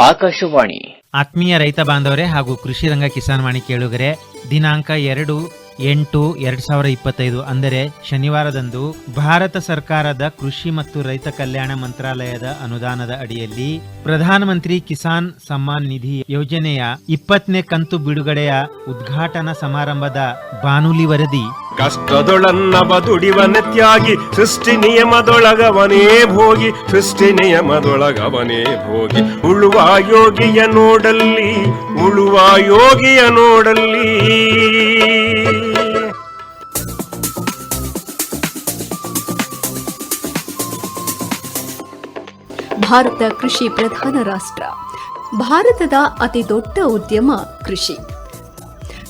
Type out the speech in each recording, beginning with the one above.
ಆಕಾಶವಾಣಿ. ಆತ್ಮೀಯ ರೈತ ಬಾಂಧವರೇ ಹಾಗೂ ಕೃಷಿ ರಂಗ ಕಿಸಾನ್ ವಾಣಿ ಕೇಳುಗರೆ ದಿನಾಂಕ ಎರಡು ಎಂಟು ಎರಡ್ ಸಾವಿರ ಇಪ್ಪತ್ತೈದು ಅಂದರೆ ಶನಿವಾರದಂದು ಭಾರತ ಸರ್ಕಾರದ ಕೃಷಿ ಮತ್ತು ರೈತ ಕಲ್ಯಾಣ ಮಂತ್ರಾಲಯದ ಅನುದಾನದ ಅಡಿಯಲ್ಲಿ ಪ್ರಧಾನಮಂತ್ರಿ ಕಿಸಾನ್ ಸಮ್ಮಾನ್ ನಿಧಿ ಯೋಜನೆಯ ಇಪ್ಪತ್ತನೇ ಕಂತು ಬಿಡುಗಡೆಯ ಉದ್ಘಾಟನಾ ಸಮಾರಂಭದ ಬಾನುಲಿ ವರದಿ. ಕಷ್ಟದೊಳನ್ನ ಬದುಡಿವನೆ ತ್ಯಾಗಿ ಸೃಷ್ಟಿ ನಿಯಮದೊಳಗವನೇ ಭೋಗಿ, ಸೃಷ್ಟಿ ನಿಯಮದೊಳಗವನೇ ಭೋಗಿ. ಉಳುವ ಯೋಗಿಯ ನೋಡಲ್ಲಿ, ಉಳುವ ಯೋಗಿಯ ನೋಡಲ್ಲಿ. ಭಾರತ ಕೃಷಿ ಪ್ರಧಾನ ರಾಷ್ಟ್ರ. ಭಾರತದ ಅತಿ ದೊಡ್ಡ ಉದ್ಯಮ ಕೃಷಿ.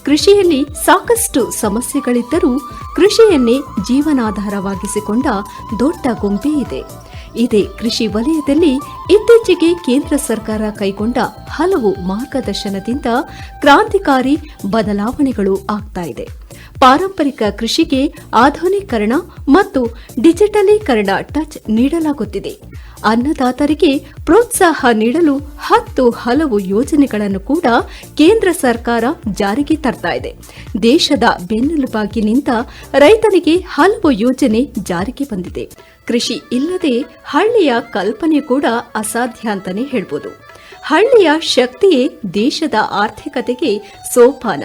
ಕೃಷಿಯಲ್ಲಿ ಸಾಕಷ್ಟು ಸಮಸ್ಯೆಗಳಿದ್ದರೂ ಕೃಷಿಯನ್ನೇ ಜೀವನಾಧಾರವಾಗಿಸಿಕೊಂಡ ದೊಡ್ಡ ಗುಂಪಿ ಇದೆ. ಇದೇ ಕೃಷಿ ವಲಯದಲ್ಲಿ ಇತ್ತೀಚೆಗೆ ಕೇಂದ್ರ ಸರ್ಕಾರ ಕೈಗೊಂಡ ಹಲವು ಮಾರ್ಗದರ್ಶನದಿಂದ ಕ್ರಾಂತಿಕಾರಿ ಬದಲಾವಣೆಗಳು ಆಗ್ತಾ ಇದೆ. ಪಾರಂಪರಿಕ ಕೃಷಿಗೆ ಆಧುನೀಕರಣ ಮತ್ತು ಡಿಜಿಟಲೀಕರಣ ಟಚ್ ನೀಡಲಾಗುತ್ತಿದೆ. ಅನ್ನದಾತರಿಗೆ ಪ್ರೋತ್ಸಾಹ ನೀಡಲು ಹತ್ತು ಹಲವು ಯೋಜನೆಗಳನ್ನು ಕೂಡ ಕೇಂದ್ರ ಸರ್ಕಾರ ಜಾರಿಗೆ ತರ್ತಾ ಇದೆ. ದೇಶದ ಬೆನ್ನೆಲುಬಾಗಿ ನಿಂತ ರೈತರಿಗೆ ಹಲವು ಯೋಜನೆ ಜಾರಿಗೆ ಬಂದಿದೆ. ಕೃಷಿ ಇಲ್ಲದೆ ಹಳ್ಳಿಯ ಕಲ್ಪನೆ ಕೂಡ ಅಸಾಧ್ಯ ಅಂತಾನೆ ಹೇಳ್ಬೋದು. ಹಳ್ಳಿಯ ಶಕ್ತಿಯೇ ದೇಶದ ಆರ್ಥಿಕತೆಗೆ ಸೋಪಾನ.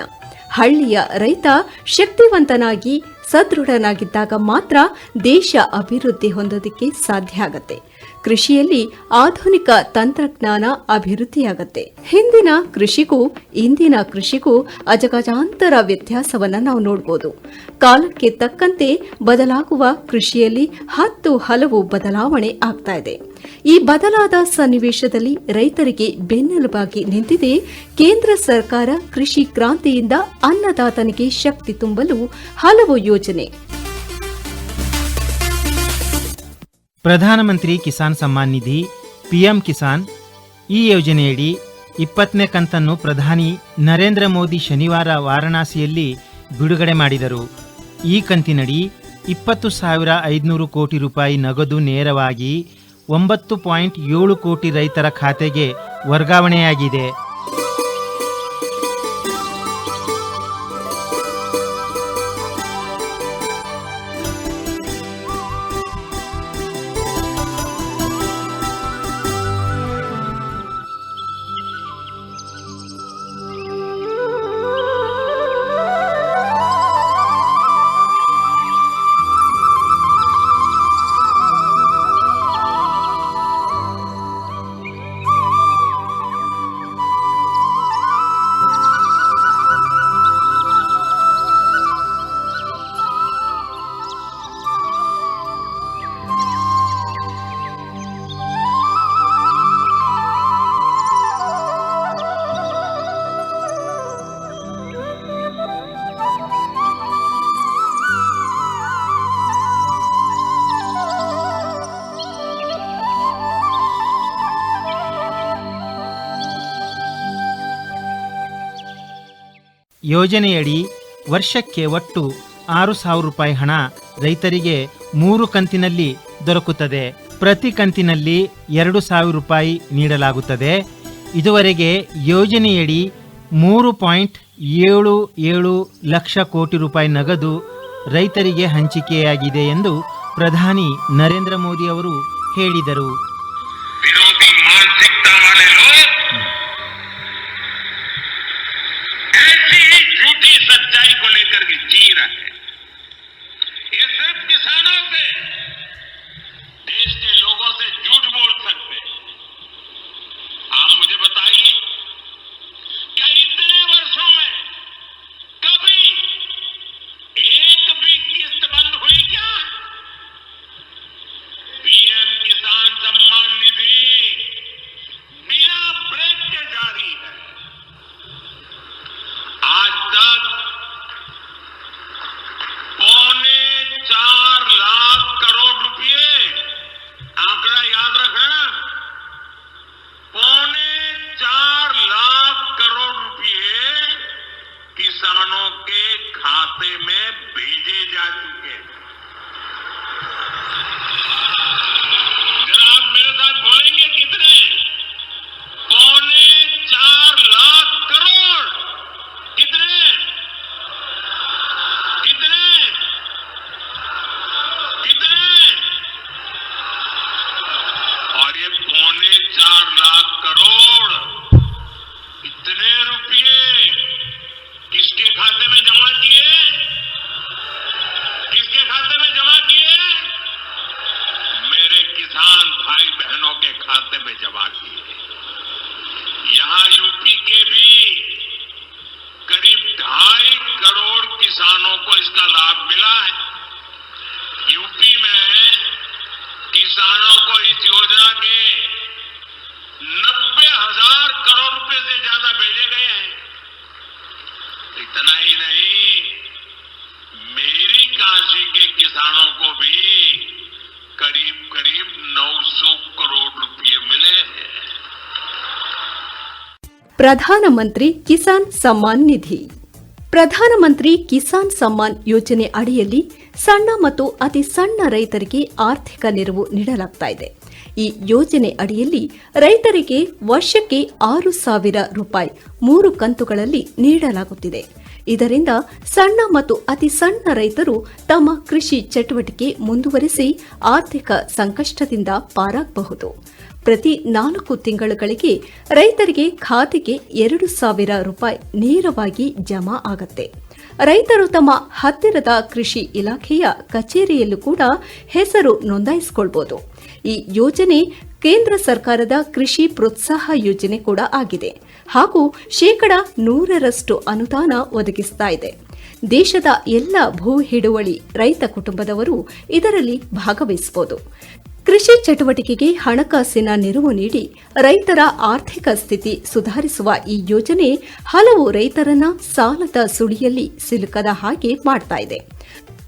ಹಳ್ಳಿಯ ರೈತ ಶಕ್ತಿವಂತನಾಗಿ ಸದೃಢನಾಗಿದ್ದಾಗ ಮಾತ್ರ ದೇಶ ಅಭಿವೃದ್ಧಿ ಹೊಂದೋದಕ್ಕೆ ಸಾಧ್ಯ ಆಗತ್ತೆ. ಕೃಷಿಯಲ್ಲಿ ಆಧುನಿಕ ತಂತ್ರಜ್ಞಾನ ಅಭಿವೃದ್ಧಿಯಾಗತ್ತೆ. ಹಿಂದಿನ ಕೃಷಿಗೂ, ಇಂದಿನ ಕೃಷಿಗೂ ಅಜಗಜಾಂತರ ವ್ಯತ್ಯಾಸವನ್ನ ನಾವು ನೋಡಬಹುದು ಕಾಲಕ್ಕೆ ತಕ್ಕಂತೆ ಬದಲಾಗುವ ಕೃಷಿಯಲ್ಲಿ ಹತ್ತು ಹಲವು ಬದಲಾವಣೆ ಆಗ್ತಾ ಇದೆ. ಈ ಬದಲಾದ ಸನ್ನಿವೇಶದಲ್ಲಿ ರೈತರಿಗೆ ಬೆನ್ನೆಲುಬಾಗಿ ನಿಂತಿದೆ. ಕೇಂದ್ರ ಸರ್ಕಾರ ಕೃಷಿ ಕ್ರಾಂತಿಯಿಂದ ಅನ್ನದಾತನಿಗೆ ಶಕ್ತಿ ತುಂಬಲು ಹಲವು ಯೋಜನೆ. ಪ್ರಧಾನಮಂತ್ರಿ ಕಿಸಾನ್ ಸಮ್ಮಾನ್ ನಿಧಿ, ಪಿಎಂ ಕಿಸಾನ್. ಈ ಯೋಜನೆಯಡಿ ಇಪ್ಪತ್ತನೇ ಕಂತನ್ನು ಪ್ರಧಾನಿ ನರೇಂದ್ರ ಮೋದಿ ಶನಿವಾರ ವಾರಣಾಸಿಯಲ್ಲಿ ಬಿಡುಗಡೆ ಮಾಡಿದರು. ಈ ಕಂತಿನಡಿ ಇಪ್ಪತ್ತು ಸಾವಿರ ಐದುನೂರು ಕೋಟಿ ರೂಪಾಯಿ ನಗದು ನೇರವಾಗಿ ಒಂಬತ್ತು ಪಾಯಿಂಟ್ ಏಳು ಕೋಟಿ ರೈತರ ಖಾತೆಗೆ ವರ್ಗಾವಣೆಯಾಗಿದೆ. ಯೋಜನೆಯಡಿ ವರ್ಷಕ್ಕೆ ಒಟ್ಟು ಆರು ಸಾವಿರ ರೂಪಾಯಿ ಹಣ ರೈತರಿಗೆ ಮೂರು ಕಂತಿನಲ್ಲಿ ದೊರಕುತ್ತದೆ. ಪ್ರತಿ ಕಂತಿನಲ್ಲಿ ಎರಡು ಸಾವಿರ ರೂಪಾಯಿ ನೀಡಲಾಗುತ್ತದೆ. ಇದುವರೆಗೆ ಯೋಜನೆಯಡಿ ಮೂರು ಪಾಯಿಂಟ್ ಏಳು ಏಳು ಲಕ್ಷ ಕೋಟಿ ರೂಪಾಯಿ ನಗದು ರೈತರಿಗೆ ಹಂಚಿಕೆಯಾಗಿದೆ ಎಂದು ಪ್ರಧಾನಿ ನರೇಂದ್ರ ಮೋದಿ ಅವರು ಹೇಳಿದರು. ಪ್ರಧಾನಮಂತ್ರಿ ಕಿಸಾನ್ ಸಮ್ಮಾನ್ ನಿಧಿ. ಪ್ರಧಾನಮಂತ್ರಿ ಕಿಸಾನ್ ಸಮ್ಮಾನ್ ಯೋಜನೆ ಅಡಿಯಲ್ಲಿ ಸಣ್ಣ ಮತ್ತು ಅತಿ ಸಣ್ಣ ರೈತರಿಗೆ ಆರ್ಥಿಕ ನೆರವು ನೀಡಲಾಗ್ತಾ ಇದೆ. ಈ ಯೋಜನೆ ಅಡಿಯಲ್ಲಿ ರೈತರಿಗೆ ವರ್ಷಕ್ಕೆ ಆರು ಸಾವಿರ ರೂಪಾಯಿ ಮೂರು ಕಂತುಗಳಲ್ಲಿ ನೀಡಲಾಗುತ್ತಿದೆ. ಇದರಿಂದ ಸಣ್ಣ ಮತ್ತು ಅತಿ ಸಣ್ಣ ರೈತರು ತಮ್ಮ ಕೃಷಿ ಚಟುವಟಿಕೆ ಮುಂದುವರಿಸಿ ಆರ್ಥಿಕ ಸಂಕಷ್ಟದಿಂದ ಪಾರಾಗಬಹುದು. ಪ್ರತಿ ನಾಲ್ಕು ತಿಂಗಳುಗಳಿಗೆ ರೈತರಿಗೆ ಖಾತೆಗೆ ಎರಡು ಸಾವಿರ ರೂಪಾಯಿ ನೇರವಾಗಿ ಜಮಾ ಆಗತ್ತೆ. ರೈತರು ತಮ್ಮ ಹತ್ತಿರದ ಕೃಷಿ ಇಲಾಖೆಯ ಕಚೇರಿಯಲ್ಲೂ ಕೂಡ ಹೆಸರು ನೋಂದಾಯಿಸಿಕೊಳ್ಬಹುದು ಈ ಯೋಜನೆ ಕೇಂದ್ರ ಸರ್ಕಾರದ ಕೃಷಿ ಪ್ರೋತ್ಸಾಹ ಯೋಜನೆ ಕೂಡ ಆಗಿದೆ. ಹಾಗೂ ಶೇಕಡ ನೂರರಷ್ಟು ಅನುದಾನ ಒದಗಿಸ್ತಾ ಇದೆ. ದೇಶದ ಎಲ್ಲ ಭೂ ಹಿಡುವಳಿ ರೈತ ಕುಟುಂಬದವರು ಇದರಲ್ಲಿ ಭಾಗವಹಿಸಬಹುದು ಕೃಷಿ ಚಟುವಟಿಕೆಗೆ ಹಣಕಾಸಿನ ನೆರವು ನೀಡಿ ರೈತರ ಆರ್ಥಿಕ ಸ್ಥಿತಿ ಸುಧಾರಿಸುವ ಈ ಯೋಜನೆ ಹಲವು ರೈತರನ್ನ ಸಾಲದ ಸುಳಿಯಲ್ಲಿ ಸಿಲುಕದ ಹಾಗೆ ಮಾಡ್ತಾ ಇದೆ.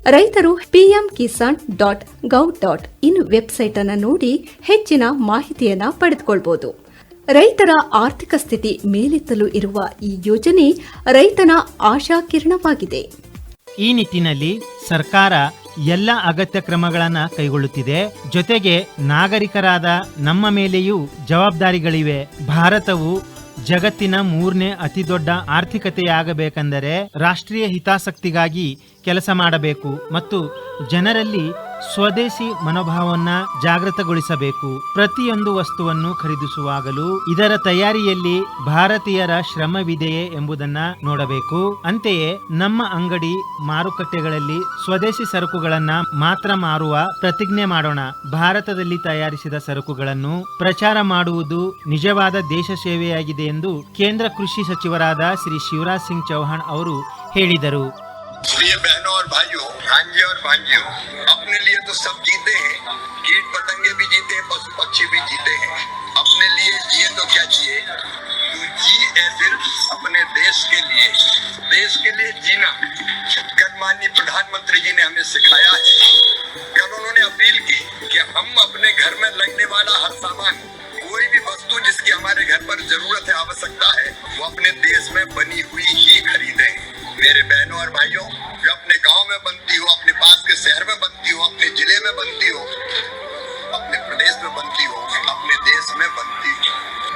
ರೈತರು PM Kisan dot gov dot in website ಅನ್ನು ನೋಡಿ ಹೆಚ್ಚಿನ ಮಾಹಿತಿಯನ್ನ ಪಡೆದುಕೊಳ್ಬಹುದು ರೈತರ ಆರ್ಥಿಕ ಸ್ಥಿತಿ ಮೇಲೆತ್ತಲು ಇರುವ ಈ ಯೋಜನೆ ರೈತನ ಆಶಾಕಿರಣವಾಗಿದೆ. ಈ ನಿಟ್ಟಿನಲ್ಲಿ ಸರ್ಕಾರ ಎಲ್ಲ ಅಗತ್ಯ ಕ್ರಮಗಳನ್ನ ಕೈಗೊಳ್ಳುತ್ತಿದೆ. ಜೊತೆಗೆ ನಾಗರಿಕರಾದ ನಮ್ಮ ಮೇಲೆಯೂ ಜವಾಬ್ದಾರಿಗಳಿವೆ. ಭಾರತವು ಜಗತ್ತಿನ ಮೂರನೇ ಅತಿದೊಡ್ಡ ಆರ್ಥಿಕತೆಯಾಗಬೇಕೆಂದರೆ ರಾಷ್ಟ್ರೀಯ ಹಿತಾಸಕ್ತಿಗಾಗಿ ಕೆಲಸ ಮಾಡಬೇಕು ಮತ್ತು ಜನರಲ್ಲಿ ಸ್ವದೇಶಿ ಮನೋಭಾವನ್ನ ಜಾಗೃತಗೊಳಿಸಬೇಕು. ಪ್ರತಿಯೊಂದು ವಸ್ತುವನ್ನು ಖರೀದಿಸುವಾಗಲೂ ಇದರ ತಯಾರಿಯಲ್ಲಿ ಭಾರತೀಯರ ಶ್ರಮವಿದೆಯೇ ಎಂಬುದನ್ನ ನೋಡಬೇಕು. ಅಂತೆಯೇ ನಮ್ಮ ಅಂಗಡಿ ಮಾರುಕಟ್ಟೆಗಳಲ್ಲಿ ಸ್ವದೇಶಿ ಸರಕುಗಳನ್ನ ಮಾತ್ರ ಮಾರುವ ಪ್ರತಿಜ್ಞೆ ಮಾಡೋಣ. ಭಾರತದಲ್ಲಿ ತಯಾರಿಸಿದ ಸರಕುಗಳನ್ನು ಪ್ರಚಾರ ಮಾಡುವುದು ನಿಜವಾದ ದೇಶ ಸೇವೆಯಾಗಿದೆ ಎಂದು ಕೇಂದ್ರ ಕೃಷಿ ಸಚಿವರಾದ ಶ್ರೀ ಶಿವರಾಜ್ ಸಿಂಗ್ ಚೌಹಾಣ್ ಅವರು ಹೇಳಿದರು. ಅಪ್ನಲ್ಲಿ तो सब जीते हैं। कीट पतंगे भी जीते हैं, पशु पक्षी भी जीते हैं। अपने लिए जिए तो क्या जिए? तू जी है सिर्फ़ अपने देश के लिए। देश के लिए जीना। माननीय प्रधानमंत्री जी ने हमें सिखाया है। कल उन्होंने अपील की कि हम अपने घर में लगने वाला हर सामान बनती हो, अपने प्रदेश में बनती हो, अपने देश में बनती हो,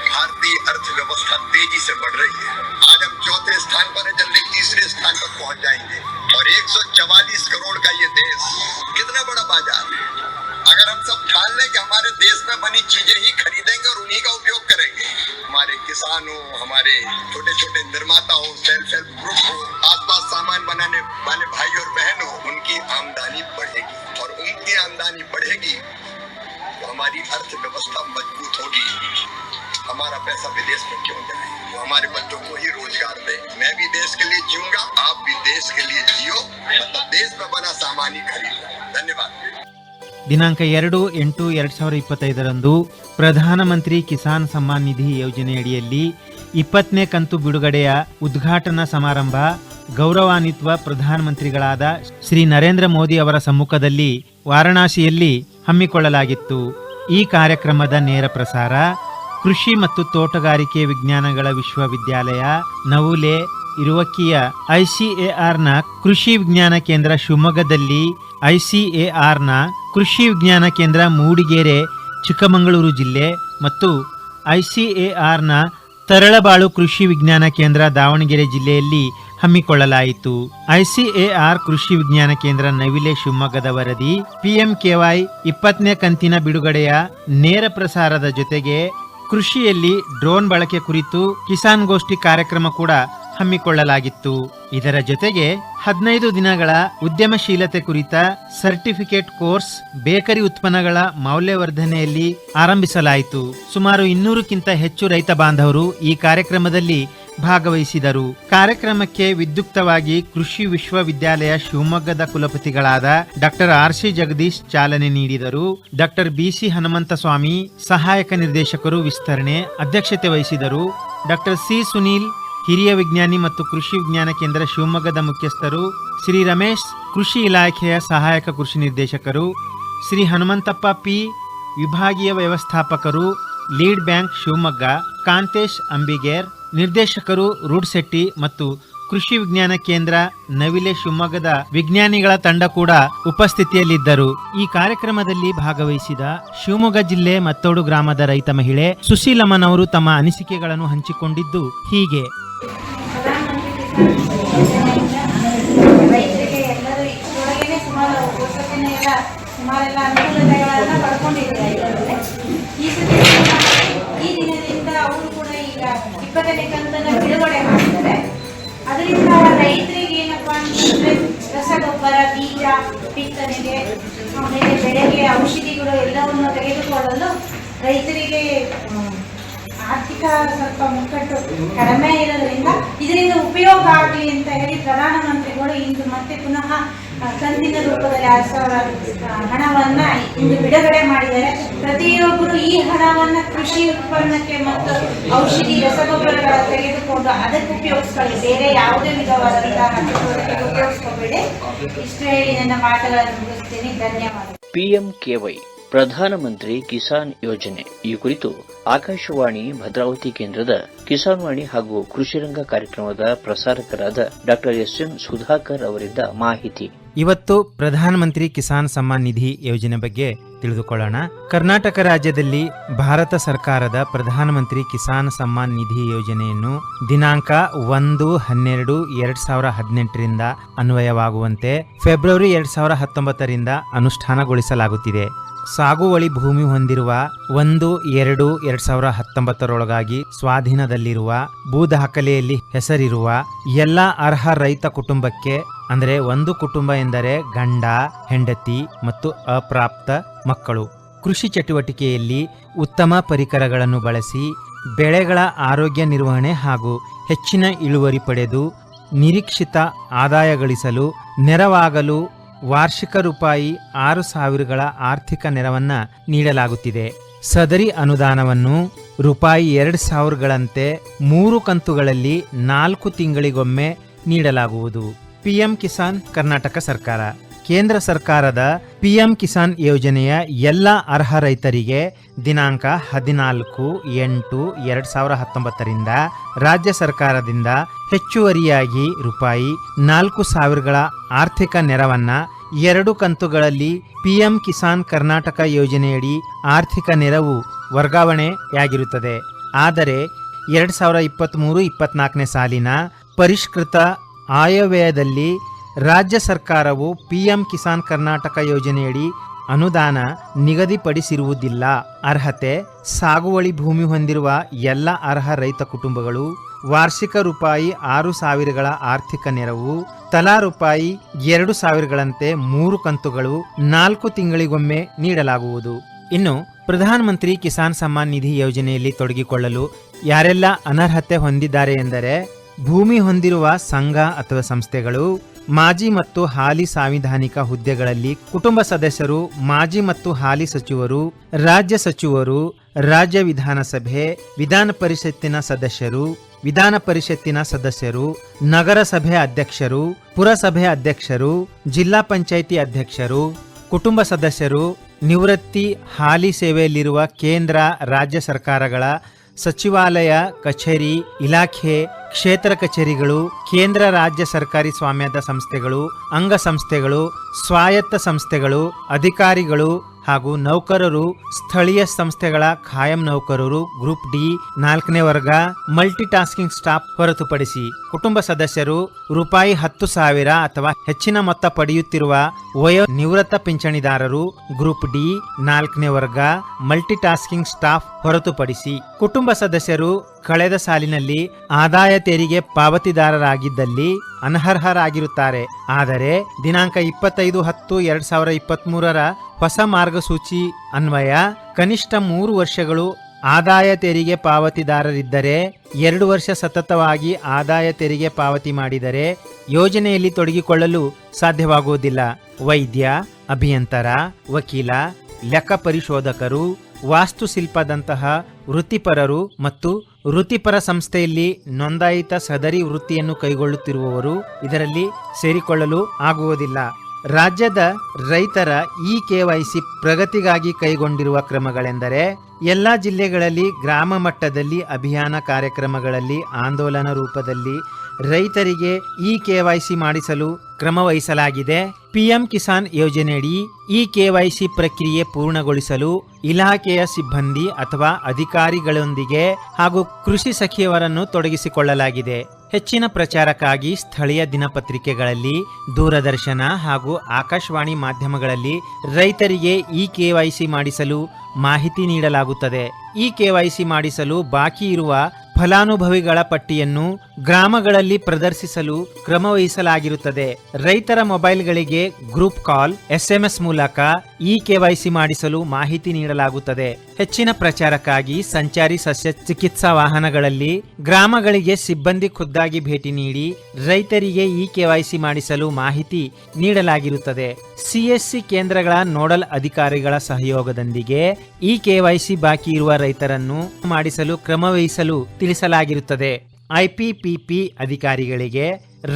भारतीय अर्थव्यवस्था तेज़ी से बढ़ रही है। आज हम चौथे स्थान पर है, जल्दी तीसरे स्थान पर पहुँच जाएँगे। और 144 करोड़ का ये देश, कितना बड़ा बाज़ार है। अगर हम सब ठान लें कि हमारे देश में बनी चीज़ें ही खरीदेंगे और उन्हीं का उपयोग करेंगे। हमारे किसान हो हमारे छोटे छोटे निर्माता हो सेल्फ हेल्प ग्रुप हो, आसपास सामान बनाने वाले भाई बढ़ेगी तो हमारी अर्थव्यवस्था मजबूत होगी हमारा पैसा विदेश में क्यों जाए वो हमारे बच्चों को ही रोजगार दे मैं भी देश के लिए जीऊंगा आप भी देश के लिए जियो मतलब देश में बना सामान ही खरीदो धन्यवाद ದಿನಾಂಕ ಎರಡು ಎಂಟು ಎರಡ್ ಸಾವಿರದ ಇಪ್ಪತ್ತೈದರಂದು ಪ್ರಧಾನಮಂತ್ರಿ ಕಿಸಾನ್ ಸಮ್ಮಾನ್ ನಿಧಿ ಯೋಜನೆಯಡಿಯಲ್ಲಿ ಇಪ್ಪತ್ತನೇ ಕಂತು ಬಿಡುಗಡೆಯ ಉದ್ಘಾಟನಾ ಸಮಾರಂಭ ಗೌರವಾನ್ವಿತ ಪ್ರಧಾನಮಂತ್ರಿಗಳಾದ ಶ್ರೀ ನರೇಂದ್ರ ಮೋದಿ ಅವರ ಸಮ್ಮುಖದಲ್ಲಿ ವಾರಣಾಸಿಯಲ್ಲಿ ಹಮ್ಮಿಕೊಳ್ಳಲಾಗಿತ್ತು. ಈ ಕಾರ್ಯಕ್ರಮದ ನೇರ ಪ್ರಸಾರ ಕೃಷಿ ಮತ್ತು ತೋಟಗಾರಿಕೆ ವಿಜ್ಞಾನಗಳ ವಿಶ್ವವಿದ್ಯಾಲಯ ನವುಲೆ, ಇರುವಕ್ಕಿಯ ಐಸಿಎಆರ್ನ ಕೃಷಿ ವಿಜ್ಞಾನ ಕೇಂದ್ರ ಶಿವಮೊಗ್ಗದಲ್ಲಿ, ಐಸಿಎಆರ್ನ ಕೃಷಿ ವಿಜ್ಞಾನ ಕೇಂದ್ರ ಮೂಡಿಗೆರೆ, ಚಿಕ್ಕಮಗಳೂರು ಜಿಲ್ಲೆ ಮತ್ತು ಐಸಿಎಆರ್ನ ತರಳಬಾಳು ಕೃಷಿ ವಿಜ್ಞಾನ ಕೇಂದ್ರ ದಾವಣಗೆರೆ ಜಿಲ್ಲೆಯಲ್ಲಿ ಹಮ್ಮಿಕೊಳ್ಳಲಾಯಿತು. ಐಸಿಎಆರ್ ಕೃಷಿ ವಿಜ್ಞಾನ ಕೇಂದ್ರ ನವಿಲೆ ಶಿವಮೊಗ್ಗದ ವರದಿ, ಪಿಎಂಕೆವೈ ಇಪ್ಪತ್ತನೇ ಕಂತಿನ ಬಿಡುಗಡೆಯ ನೇರ ಪ್ರಸಾರದ ಜೊತೆಗೆ ಕೃಷಿಯಲ್ಲಿ ಡ್ರೋನ್ ಬಳಕೆ ಕುರಿತು ಕಿಸಾನ್ ಗೋಷ್ಠಿ ಕಾರ್ಯಕ್ರಮ ಕೂಡ ಹಮ್ಮಿಕೊಳ್ಳಲಾಗಿತ್ತು. ಇದರ ಜೊತೆಗೆ ಹದಿನೈದು ದಿನಗಳ ಉದ್ಯಮಶೀಲತೆ ಕುರಿತ ಸರ್ಟಿಫಿಕೇಟ್ ಕೋರ್ಸ್ ಬೇಕರಿ ಉತ್ಪನ್ನಗಳ ಮೌಲ್ಯವರ್ಧನೆಯಲ್ಲಿ ಆರಂಭಿಸಲಾಯಿತು. ಸುಮಾರು ಇನ್ನೂರಕ್ಕಿಂತ ಹೆಚ್ಚು ರೈತ ಬಾಂಧವರು ಈ ಕಾರ್ಯಕ್ರಮದಲ್ಲಿ ಭಾಗವಹಿಸಿದರು. ಕಾರ್ಯಕ್ರಮಕ್ಕೆ ವಿದ್ಯುಕ್ತವಾಗಿ ಕೃಷಿ ವಿಶ್ವವಿದ್ಯಾಲಯ ಶಿವಮೊಗ್ಗದ ಕುಲಪತಿಗಳಾದ ಡಾಕ್ಟರ್ ಆರ್ ಸಿ ಜಗದೀಶ್ ಚಾಲನೆ ನೀಡಿದರು. ಡಾಕ್ಟರ್ ಬಿಸಿ ಹನುಮಂತಸ್ವಾಮಿ ಸಹಾಯಕ ನಿರ್ದೇಶಕರು ವಿಸ್ತರಣೆ ಅಧ್ಯಕ್ಷತೆ ವಹಿಸಿದರು. Doctor C. ಸುನೀಲ್, ಹಿರಿಯ ವಿಜ್ಞಾನಿ ಮತ್ತು ಕೃಷಿ ವಿಜ್ಞಾನ ಕೇಂದ್ರ ಶಿವಮೊಗ್ಗದ ಮುಖ್ಯಸ್ಥರು. ಶ್ರೀ ರಮೇಶ್, ಕೃಷಿ ಇಲಾಖೆಯ ಸಹಾಯಕ ಕೃಷಿ ನಿರ್ದೇಶಕರು. ಶ್ರೀ ಹನುಮಂತಪ್ಪ ಪಿ, ವಿಭಾಗೀಯ ವ್ಯವಸ್ಥಾಪಕರು. Lead bank Shivamogga. Kantesh Ambiger ನಿರ್ದೇಶಕರು ರೂಡ್ಸೆಟ್ಟಿ ಮತ್ತು ಕೃಷಿ ವಿಜ್ಞಾನ ಕೇಂದ್ರ ನವಿಲೆ ಶಿವಮೊಗ್ಗದ ವಿಜ್ಞಾನಿಗಳ ತಂಡ ಕೂಡ ಉಪಸ್ಥಿತಿಯಲ್ಲಿದ್ದರು. ಈ ಕಾರ್ಯಕ್ರಮದಲ್ಲಿ ಭಾಗವಹಿಸಿದ ಶಿವಮೊಗ್ಗ ಜಿಲ್ಲೆ ಮತ್ತೋಡು ಗ್ರಾಮದ ರೈತ ಮಹಿಳೆ ಸುಶೀಲಮ್ಮನವರು ತಮ್ಮ ಅನಿಸಿಕೆಗಳನ್ನು ಹಂಚಿಕೊಂಡಿದ್ದು ಹೀಗೆ. ಇಪ್ಪತ್ತನೇ ಕಂತನ್ನ ಬಿಡುಗಡೆ ಮಾಡ್ತಾರೆ. ಅದರಿಂದ ರೈತರಿಗೆ ಏನಪ್ಪಾ ಅಂತಂದ್ರೆ ರಸಗೊಬ್ಬರ, ಬೀಜ, ಬಿತ್ತನೆಗೆ, ಆಮೇಲೆ ಬೆಳೆಗೆ ಔಷಧಿಗಳು ಎಲ್ಲವನ್ನು ತೆಗೆದುಕೊಳ್ಳಲು ರೈತರಿಗೆ ಆರ್ಥಿಕ ಸ್ವಲ್ಪ ಮುಕ್ಕಟ್ಟು ಕಡಿಮೆ ಇರೋದ್ರಿಂದ ಇದರಿಂದ ಉಪಯೋಗ ಆಗಲಿ ಅಂತ ಹೇಳಿ ಪ್ರಧಾನಮಂತ್ರಿಗಳು ಇಂದು ಮತ್ತೆ ಪುನಃ ಕಂತಿನ ರೂಪದಲ್ಲಿ ಆರು ಸಾವಿರ ಹಣವನ್ನ ಇಂದು ಬಿಡುಗಡೆ ಮಾಡಿದ್ದಾರೆ. ಪ್ರತಿಯೊಬ್ಬರು ಈ ಹಣವನ್ನ ಕೃಷಿ ಉತ್ಪನ್ನಕ್ಕೆ ಮತ್ತು ಔಷಧಿ ರಸಗೊಬ್ಬರಗಳ ತೆಗೆದುಕೊಂಡು ಅದಕ್ಕೆ ಉಪಯೋಗಿಸ್ಕೊಳ್ಳಿ. ಬೇರೆ ಯಾವುದೇ ವಿಧವಾದಂತಹ ಉಪಯೋಗಿಸ್ಕೊಬೇಡಿ. ಇಷ್ಟು ಹೇಳಿ ನನ್ನ ಮಾತುಗಳನ್ನು ಮುಗಿಸ್ತೀನಿ. ಧನ್ಯವಾದ ಪಿಎಂಕೆವೈ ಪ್ರಧಾನಮಂತ್ರಿ ಕಿಸಾನ್ ಯೋಜನೆ. ಈ ಕುರಿತು ಆಕಾಶವಾಣಿ, ಭದ್ರಾವತಿ ಕೇಂದ್ರದ ಕಿಸಾನ್ ವಾಣಿ ಹಾಗೂ ಕೃಷಿರಂಗ ಕಾರ್ಯಕ್ರಮದ ಪ್ರಸಾರಕರಾದ ಡಾಕ್ಟರ್ ಎಸ್ ಎಂ ಸುಧಾಕರ್ ಅವರಿಂದ ಮಾಹಿತಿ. ಇವತ್ತು ಪ್ರಧಾನಮಂತ್ರಿ ಕಿಸಾನ್ ಸಮ್ಮಾನ್ ನಿಧಿ ಯೋಜನೆ ಬಗ್ಗೆ ತಿಳಿದುಕೊಳ್ಳೋಣ. ಕರ್ನಾಟಕ ರಾಜ್ಯದಲ್ಲಿ ಭಾರತ ಸರ್ಕಾರದ ಪ್ರಧಾನಮಂತ್ರಿ ಕಿಸಾನ್ ಸಮ್ಮಾನ್ ನಿಧಿ ಯೋಜನೆಯನ್ನು ದಿನಾಂಕ ಒಂದು, ಹನ್ನೆರಡು, ಎರಡ್ ಸಾವಿರ ಹದಿನೆಂಟರಿಂದ ಅನ್ವಯವಾಗುವಂತೆ ಫೆಬ್ರವರಿ ಎರಡ್ ಸಾವಿರ ಹತ್ತೊಂಬತ್ತರಿಂದ ಅನುಷ್ಠಾನಗೊಳಿಸಲಾಗುತ್ತಿದೆ. ಸಾಗುವಳಿ ಭೂಮಿ ಹೊಂದಿರುವ ಒಂದು, ಎರಡು, ಎರಡ್ ಸಾವಿರ ಹತ್ತೊಂಬತ್ತರೊಳಗಾಗಿ ಸ್ವಾಧೀನದಲ್ಲಿರುವ ಭೂ ದಾಖಲೆಯಲ್ಲಿ ಹೆಸರಿರುವ ಎಲ್ಲ ಅರ್ಹ ರೈತ ಕುಟುಂಬಕ್ಕೆ, ಅಂದರೆ ಒಂದು ಕುಟುಂಬ ಎಂದರೆ ಗಂಡ, ಹೆಂಡತಿ ಮತ್ತು ಅಪ್ರಾಪ್ತ ಮಕ್ಕಳು. ಕೃಷಿ ಚಟುವಟಿಕೆಯಲ್ಲಿ ಉತ್ತಮ ಪರಿಕರಗಳನ್ನು ಬಳಸಿ ಬೆಳೆಗಳ ಆರೋಗ್ಯ ನಿರ್ವಹಣೆ ಹಾಗೂ ಹೆಚ್ಚಿನ ಇಳುವರಿ ಪಡೆದು ನಿರೀಕ್ಷಿತ ಆದಾಯ ಗಳಿಸಲು ನೆರವಾಗಲು ವಾರ್ಷಿಕ ರೂಪಾಯಿ ಆರು ಸಾವಿರಗಳ ಆರ್ಥಿಕ ನೆರವನ್ನ ನೀಡಲಾಗುತ್ತಿದೆ. ಸದರಿ ಅನುದಾನವನ್ನು ರೂಪಾಯಿ ಎರಡು ಸಾವಿರಗಳಂತೆ ಮೂರು ಕಂತುಗಳಲ್ಲಿ ನಾಲ್ಕು ತಿಂಗಳಿಗೊಮ್ಮೆ ನೀಡಲಾಗುವುದು. ಪಿಎಂ ಕಿಸಾನ್ ಕರ್ನಾಟಕ ಸರ್ಕಾರ. ಕೇಂದ್ರ ಸರ್ಕಾರದ ಪಿಎಂ ಕಿಸಾನ್ ಯೋಜನೆಯ ಎಲ್ಲ ಅರ್ಹ ರೈತರಿಗೆ ದಿನಾಂಕ ಹದಿನಾಲ್ಕು ಎಂಟು ಎರಡು ಸಾವಿರ ಹತ್ತೊಂಬತ್ತರಿಂದ ರಾಜ್ಯ ಸರ್ಕಾರದಿಂದ ಹೆಚ್ಚುವರಿಯಾಗಿ ರೂಪಾಯಿ ನಾಲ್ಕು ಸಾವಿರಗಳ ಆರ್ಥಿಕ ನೆರವನ್ನ ಎರಡು ಕಂತುಗಳಲ್ಲಿ ಪಿಎಂ ಕಿಸಾನ್ ಕರ್ನಾಟಕ ಯೋಜನೆಯಡಿ ಆರ್ಥಿಕ ನೆರವು ವರ್ಗಾವಣೆಯಾಗಿರುತ್ತದೆ. ಆದರೆ ಎರಡ್ ಸಾವಿರ ಇಪ್ಪತ್ತ್ಮೂರು ಇಪ್ಪತ್ನಾಲ್ಕನೇ ಸಾಲಿನ ಪರಿಷ್ಕೃತ ಆಯವ್ಯಯದಲ್ಲಿ ರಾಜ್ಯ ಸರ್ಕಾರವು ಪಿಎಂ ಕಿಸಾನ್ ಕರ್ನಾಟಕ ಯೋಜನೆಯಡಿ ಅನುದಾನ ನಿಗದಿಪಡಿಸಿರುವುದಿಲ್ಲ. ಅರ್ಹತೆ, ಸಾಗುವಳಿ ಭೂಮಿ ಹೊಂದಿರುವ ಎಲ್ಲ ಅರ್ಹ ರೈತ ಕುಟುಂಬಗಳು ವಾರ್ಷಿಕ ರೂಪಾಯಿ ಆರು ಸಾವಿರಗಳ ಆರ್ಥಿಕ ನೆರವು, ತಲಾ ರೂಪಾಯಿ ಎರಡು ಸಾವಿರಗಳಂತೆ ಮೂರು ಕಂತುಗಳು ನಾಲ್ಕು ತಿಂಗಳಿಗೊಮ್ಮೆ ನೀಡಲಾಗುವುದು. ಇನ್ನು ಪ್ರಧಾನಮಂತ್ರಿ ಕಿಸಾನ್ ಸಮ್ಮಾನ್ ನಿಧಿ ಯೋಜನೆಯಲ್ಲಿ ತೊಡಗಿಕೊಳ್ಳಲು ಯಾರೆಲ್ಲ ಅನರ್ಹತೆ ಹೊಂದಿದ್ದಾರೆ ಎಂದರೆ, ಭೂಮಿ ಹೊಂದಿರುವ ಸಂಘ ಅಥವಾ ಸಂಸ್ಥೆಗಳು, ಮಾಜಿ ಮತ್ತು ಹಾಲಿ ಸಾಂವಿಧಾನಿಕ ಹುದ್ದೆಗಳಲ್ಲಿ ಕುಟುಂಬ ಸದಸ್ಯರು, ಮಾಜಿ ಮತ್ತು ಹಾಲಿ ಸಚಿವರು, ರಾಜ್ಯ ಸಚಿವರು, ರಾಜ್ಯ ವಿಧಾನಸಭೆ, ವಿಧಾನ ಪರಿಷತ್ತಿನ ಸದಸ್ಯರು ವಿಧಾನ ಪರಿಷತ್ತಿನ ಸದಸ್ಯರು, ನಗರಸಭೆ ಅಧ್ಯಕ್ಷರು, ಪುರಸಭೆ ಅಧ್ಯಕ್ಷರು, ಜಿಲ್ಲಾ ಪಂಚಾಯಿತಿ ಅಧ್ಯಕ್ಷರು, ಕುಟುಂಬ ಸದಸ್ಯರು, ನಿವೃತ್ತಿ ಹಾಲಿ ಸೇವೆಯಲ್ಲಿರುವ ಕೇಂದ್ರ, ರಾಜ್ಯ ಸರ್ಕಾರಗಳ ಸಚಿವಾಲಯ, ಕಚೇರಿ, ಇಲಾಖೆ, ಕ್ಷೇತ್ರ ಕಚೇರಿಗಳು, ಕೇಂದ್ರ ರಾಜ್ಯ ಸರ್ಕಾರಿ ಸ್ವಾಮ್ಯದ ಸಂಸ್ಥೆಗಳು, ಅಂಗಸಂಸ್ಥೆಗಳು, ಸ್ವಾಯತ್ತ ಸಂಸ್ಥೆಗಳು, ಅಧಿಕಾರಿಗಳು ಹಾಗೂ ನೌಕರರು ಸ್ಥಳೀಯ ಸಂಸ್ಥೆಗಳ ಖಾಯಂ ನೌಕರರು ಗ್ರೂಪ್ ಡಿ ನಾಲ್ಕನೇ ವರ್ಗ ಮಲ್ಟಿ ಟಾಸ್ಕಿಂಗ್ ಸ್ಟಾಫ್ ಹೊರತುಪಡಿಸಿ ಕುಟುಂಬ ಸದಸ್ಯರು ರೂಪಾಯಿ ಹತ್ತು ಸಾವಿರ ಅಥವಾ ಹೆಚ್ಚಿನ ಮೊತ್ತ ಪಡೆಯುತ್ತಿರುವ ವಯೋ ನಿವೃತ್ತ ಪಿಂಚಣಿದಾರರು ಗ್ರೂಪ್ ಡಿ ನಾಲ್ಕನೇ ವರ್ಗ ಮಲ್ಟಿ ಟಾಸ್ಕಿಂಗ್ ಸ್ಟಾಫ್ ಹೊರತುಪಡಿಸಿ. ಕುಟುಂಬ ಸದಸ್ಯರು ಕಳೆದ ಸಾಲಿನಲ್ಲಿ ಆದಾಯ ತೆರಿಗೆ ಪಾವತಿದಾರರಾಗಿದ್ದಲ್ಲಿ ಅನರ್ಹರಾಗಿರುತ್ತಾರೆ. ಆದರೆ ದಿನಾಂಕ ಇಪ್ಪತ್ತೈದು ಹತ್ತು ಎರಡ್ ಸಾವಿರ ಇಪ್ಪತ್ತ್ ಮೂರರ ಹೊಸ ಮಾರ್ಗಸೂಚಿ ಅನ್ವಯ ಕನಿಷ್ಠ ಮೂರು ವರ್ಷಗಳು ಆದಾಯ ತೆರಿಗೆ ಪಾವತಿದಾರರಿದ್ದರೆ ಎರಡು ವರ್ಷ ಸತತವಾಗಿ ಆದಾಯ ತೆರಿಗೆ ಪಾವತಿ ಮಾಡಿದರೆ ಯೋಜನೆಯಲ್ಲಿ ತೊಡಗಿಕೊಳ್ಳಲು ಸಾಧ್ಯವಾಗುವುದಿಲ್ಲ. ವೈದ್ಯ, ಅಭಿಯಂತರ, ವಕೀಲ, ಲೆಕ್ಕ ಪರಿಶೋಧಕರು, ವಾಸ್ತುಶಿಲ್ಪದಂತಹ ವೃತ್ತಿಪರರು ಮತ್ತು ವೃತ್ತಿಪರ ಸಂಸ್ಥೆಯಲ್ಲಿ ನೋಂದಾಯಿತ ಸದರಿ ವೃತ್ತಿಯನ್ನು ಕೈಗೊಳ್ಳುತ್ತಿರುವವರು ಇದರಲ್ಲಿ ಸೇರಿಕೊಳ್ಳಲು ಆಗುವುದಿಲ್ಲ. ರಾಜ್ಯದ ರೈತರ ಇ ಕೆವೈಸಿ ಪ್ರಗತಿಗಾಗಿ ಕೈಗೊಂಡಿರುವ ಕ್ರಮಗಳೆಂದರೆ ಎಲ್ಲ ಜಿಲ್ಲೆಗಳಲ್ಲಿ ಗ್ರಾಮ ಮಟ್ಟದಲ್ಲಿ ಅಭಿಯಾನ ಕಾರ್ಯಕ್ರಮಗಳಲ್ಲಿ ಆಂದೋಲನ ರೂಪದಲ್ಲಿ ರೈತರಿಗೆ ಇ ಕೆವೈಸಿ ಮಾಡಿಸಲು ಕ್ರಮ ವಹಿಸಲಾಗಿದೆ. ಪಿಎಂ ಕಿಸಾನ್ ಯೋಜನೆಯಡಿ ಇ ಕೆವೈಸಿ ಪ್ರಕ್ರಿಯೆ ಪೂರ್ಣಗೊಳಿಸಲು ಇಲಾಖೆಯ ಸಿಬ್ಬಂದಿ ಅಥವಾ ಅಧಿಕಾರಿಗಳೊಂದಿಗೆ ಹಾಗೂ ಕೃಷಿ ಸಖಿಯವರನ್ನು ತೊಡಗಿಸಿಕೊಳ್ಳಲಾಗಿದೆ. ಹೆಚ್ಚಿನ ಪ್ರಚಾರಕ್ಕಾಗಿ ಸ್ಥಳೀಯ ದಿನಪತ್ರಿಕೆಗಳಲ್ಲಿ ದೂರದರ್ಶನ ಹಾಗೂ ಆಕಾಶವಾಣಿ ಮಾಧ್ಯಮಗಳಲ್ಲಿ ರೈತರಿಗೆ ಇ ಕೆವೈಸಿ ಮಾಡಿಸಲು ಮಾಹಿತಿ ನೀಡಲಾಗುತ್ತದೆ. ಈ ಕೆವೈಸಿ ಮಾಡಿಸಲು ಬಾಕಿ ಇರುವ ಫಲಾನುಭವಿಗಳ ಪಟ್ಟಿಯನ್ನು ಗ್ರಾಮಗಳಲ್ಲಿ ಪ್ರದರ್ಶಿಸಲು ಕ್ರಮವಹಿಸಲಾಗಿರುತ್ತದೆ. ರೈತರ ಮೊಬೈಲ್ಗಳಿಗೆ ಗ್ರೂಪ್ ಕಾಲ್, ಎಸ್ಎಂಎಸ್ ಮೂಲಕ ಇ ಕೆವೈಸಿ ಮಾಡಿಸಲು ಮಾಹಿತಿ ನೀಡಲಾಗುತ್ತದೆ. ಹೆಚ್ಚಿನ ಪ್ರಚಾರಕ್ಕಾಗಿ ಸಂಚಾರಿ ಸಸ್ಯ ಚಿಕಿತ್ಸಾ ವಾಹನಗಳಲ್ಲಿ ಗ್ರಾಮಗಳಿಗೆ ಸಿಬ್ಬಂದಿ ಖುದ್ದಾಗಿ ಭೇಟಿ ನೀಡಿ ರೈತರಿಗೆ ಇ ಕೆವೈಸಿ ಮಾಡಿಸಲು ಮಾಹಿತಿ ನೀಡಲಾಗಿರುತ್ತದೆ. ಸಿಎಸ್ಸಿ ಕೇಂದ್ರಗಳ ನೋಡಲ್ ಅಧಿಕಾರಿಗಳ ಸಹಯೋಗದೊಂದಿಗೆ ಇ ಕೆವೈಸಿ ಬಾಕಿ ಇರುವ ರೈತರನ್ನು ಮಾಡಿಸಲು ಕ್ರಮವಹಿಸಲು ತಿಳಿಸಲಾಗಿರುತ್ತದೆ. ಐಪಿಪಿಪಿ ಅಧಿಕಾರಿಗಳಿಗೆ,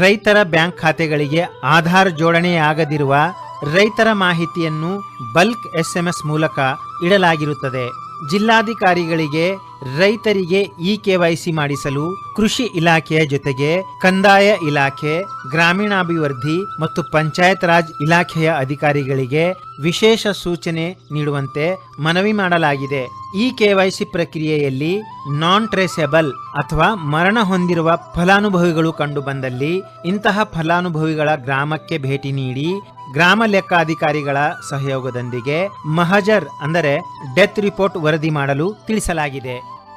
ರೈತರ ಬ್ಯಾಂಕ್ ಖಾತೆಗಳಿಗೆ ಆಧಾರ್ ಜೋಡಣೆಯಾಗದಿರುವ ರೈತರ ಮಾಹಿತಿಯನ್ನು ಬಲ್ಕ್ ಎಸ್ಎಂಎಸ್ ಮೂಲಕ ಇಡಲಾಗಿರುತ್ತದೆ. ಜಿಲ್ಲಾಧಿಕಾರಿಗಳಿಗೆ, ರೈತರಿಗೆ ಇ ಕೆವೈಸಿ ಮಾಡಿಸಲು ಕೃಷಿ ಇಲಾಖೆಯ ಜೊತೆಗೆ ಕಂದಾಯ ಇಲಾಖೆ, ಗ್ರಾಮೀಣಾಭಿವೃದ್ಧಿ ಮತ್ತು ಪಂಚಾಯತ್ ರಾಜ್ ಇಲಾಖೆಯ ಅಧಿಕಾರಿಗಳಿಗೆ ವಿಶೇಷ ಸೂಚನೆ ನೀಡುವಂತೆ ಮನವಿ ಮಾಡಲಾಗಿದೆ. ಈ ಕೆವೈಸಿ ಪ್ರಕ್ರಿಯೆಯಲ್ಲಿ ನಾನ್ ಟ್ರೇಸೆಬಲ್ ಅಥವಾ ಮರಣ ಹೊಂದಿರುವ ಫಲಾನುಭವಿಗಳು ಕಂಡುಬಂದಲ್ಲಿ ಇಂತಹ ಫಲಾನುಭವಿಗಳ ಗ್ರಾಮಕ್ಕೆ ಭೇಟಿ ನೀಡಿ ಗ್ರಾಮ ಲೆಕ್ಕಾಧಿಕಾರಿಗಳ ಸಹಯೋಗದೊಂದಿಗೆ ಮಹಜರ್ ಅಂದರೆ ಡೆತ್ ರಿಪೋರ್ಟ್ ವರದಿ ಮಾಡಲು ತಿಳಿಸಲಾಗಿದೆ.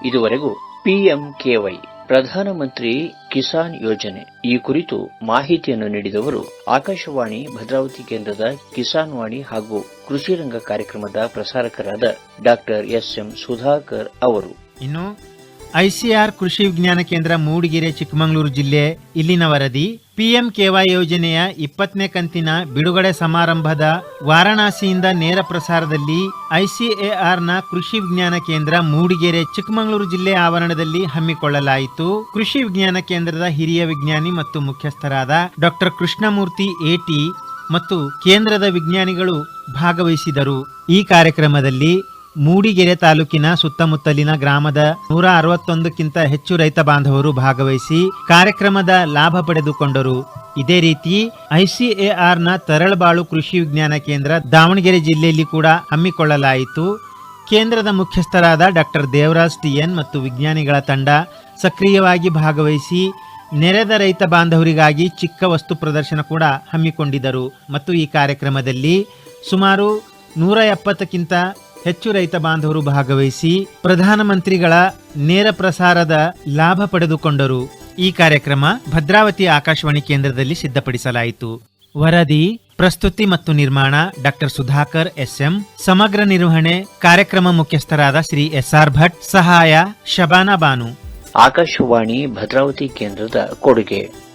ಇದುವರೆಗೂ ಪಿಎಂಕೆವೈ ಪ್ರಧಾನಮಂತ್ರಿ ಕಿಸಾನ್ ಯೋಜನೆ. ಈ ಕುರಿತು ಮಾಹಿತಿಯನ್ನು ನೀಡಿದವರು ಆಕಾಶವಾಣಿ, ಭದ್ರಾವತಿ ಕೇಂದ್ರದ ಕಿಸಾನ್ ವಾಣಿ ಹಾಗೂ ಕೃಷಿ ರಂಗ ಕಾರ್ಯಕ್ರಮದ ಪ್ರಸಾರಕರಾದ ಡಾಕ್ಟರ್ ಎಸ್ ಎಂ ಸುಧಾಕರ್ ಅವರು. ಇನ್ನು ಐಸಿಆರ್ ಕೃಷಿ ವಿಜ್ಞಾನ ಕೇಂದ್ರ ಮೂಡಿಗೆರೆ, ಚಿಕ್ಕಮಗಳೂರು ಜಿಲ್ಲೆ ಇಲ್ಲಿನ ವರದಿ. ಪಿಎಂ ಕೆವೈ ಯೋಜನೆಯ ಇಪ್ಪತ್ತನೇ ಕಂತಿನ ಬಿಡುಗಡೆ ಸಮಾರಂಭದ ವಾರಣಾಸಿಯಿಂದ ನೇರ ಪ್ರಸಾರದಲ್ಲಿ ಐಸಿಎಆರ್ನ ಕೃಷಿ ವಿಜ್ಞಾನ ಕೇಂದ್ರ ಮೂಡಿಗೆರೆ, ಚಿಕ್ಕಮಗಳೂರು ಜಿಲ್ಲೆ ಆವರಣದಲ್ಲಿ ಹಮ್ಮಿಕೊಳ್ಳಲಾಯಿತು. ಕೃಷಿ ವಿಜ್ಞಾನ ಕೇಂದ್ರದ ಹಿರಿಯ ವಿಜ್ಞಾನಿ ಮತ್ತು ಮುಖ್ಯಸ್ಥರಾದ ಡಾಕ್ಟರ್ ಕೃಷ್ಣಮೂರ್ತಿ ಎಟಿ ಮತ್ತು ಕೇಂದ್ರದ ವಿಜ್ಞಾನಿಗಳು ಭಾಗವಹಿಸಿದರು. ಈ ಕಾರ್ಯಕ್ರಮದಲ್ಲಿ ಮೂಡಿಗೆರೆ ತಾಲೂಕಿನ ಸುತ್ತಮುತ್ತಲಿನ ಗ್ರಾಮದ ನೂರ ಅರವತ್ತೊಂದಕ್ಕಿಂತ ಹೆಚ್ಚು ರೈತ ಬಾಂಧವರು ಭಾಗವಹಿಸಿ ಕಾರ್ಯಕ್ರಮದ ಲಾಭ ಪಡೆದುಕೊಂಡರು. ಇದೇ ರೀತಿ ಐಸಿಎಆರ್ನ ತರಳಬಾಳು ಕೃಷಿ ವಿಜ್ಞಾನ ಕೇಂದ್ರ ದಾವಣಗೆರೆ ಜಿಲ್ಲೆಯಲ್ಲಿ ಕೂಡ ಹಮ್ಮಿಕೊಳ್ಳಲಾಯಿತು. ಕೇಂದ್ರದ ಮುಖ್ಯಸ್ಥರಾದ ಡಾಕ್ಟರ್ ದೇವರಾಜ್ ಟಿಎನ್ ಮತ್ತು ವಿಜ್ಞಾನಿಗಳ ತಂಡ ಸಕ್ರಿಯವಾಗಿ ಭಾಗವಹಿಸಿ ನೆರೆದ ರೈತ ಬಾಂಧವರಿಗಾಗಿ ಚಿಕ್ಕ ವಸ್ತು ಪ್ರದರ್ಶನ ಕೂಡ ಹಮ್ಮಿಕೊಂಡಿದ್ದರು. ಮತ್ತು ಈ ಕಾರ್ಯಕ್ರಮದಲ್ಲಿ ಸುಮಾರು ನೂರ ಎಪ್ಪತ್ತಕ್ಕಿಂತ ಹೆಚ್ಚು ರೈತ ಬಾಂಧವರು ಭಾಗವಹಿಸಿ ಪ್ರಧಾನಮಂತ್ರಿಗಳ ನೇರ ಪ್ರಸಾರದ ಲಾಭ ಪಡೆದುಕೊಂಡರು. ಈ ಕಾರ್ಯಕ್ರಮ ಭದ್ರಾವತಿ ಆಕಾಶವಾಣಿ ಕೇಂದ್ರದಲ್ಲಿ ಸಿದ್ಧಪಡಿಸಲಾಯಿತು. ವರದಿ, ಪ್ರಸ್ತುತಿ ಮತ್ತು ನಿರ್ಮಾಣ ಡಾಕ್ಟರ್ ಸುಧಾಕರ್ ಎಸ್ಎಂ. ಸಮಗ್ರ ನಿರ್ವಹಣೆ ಕಾರ್ಯಕ್ರಮ ಮುಖ್ಯಸ್ಥರಾದ ಶ್ರೀ ಎಸ್ಆರ್ ಭಟ್, ಸಹಾಯ, ಶಬಾನಾ ಬಾನು. ಆಕಾಶವಾಣಿ ಭದ್ರಾವತಿ ಕೇಂದ್ರದ ಕೊಡುಗೆ.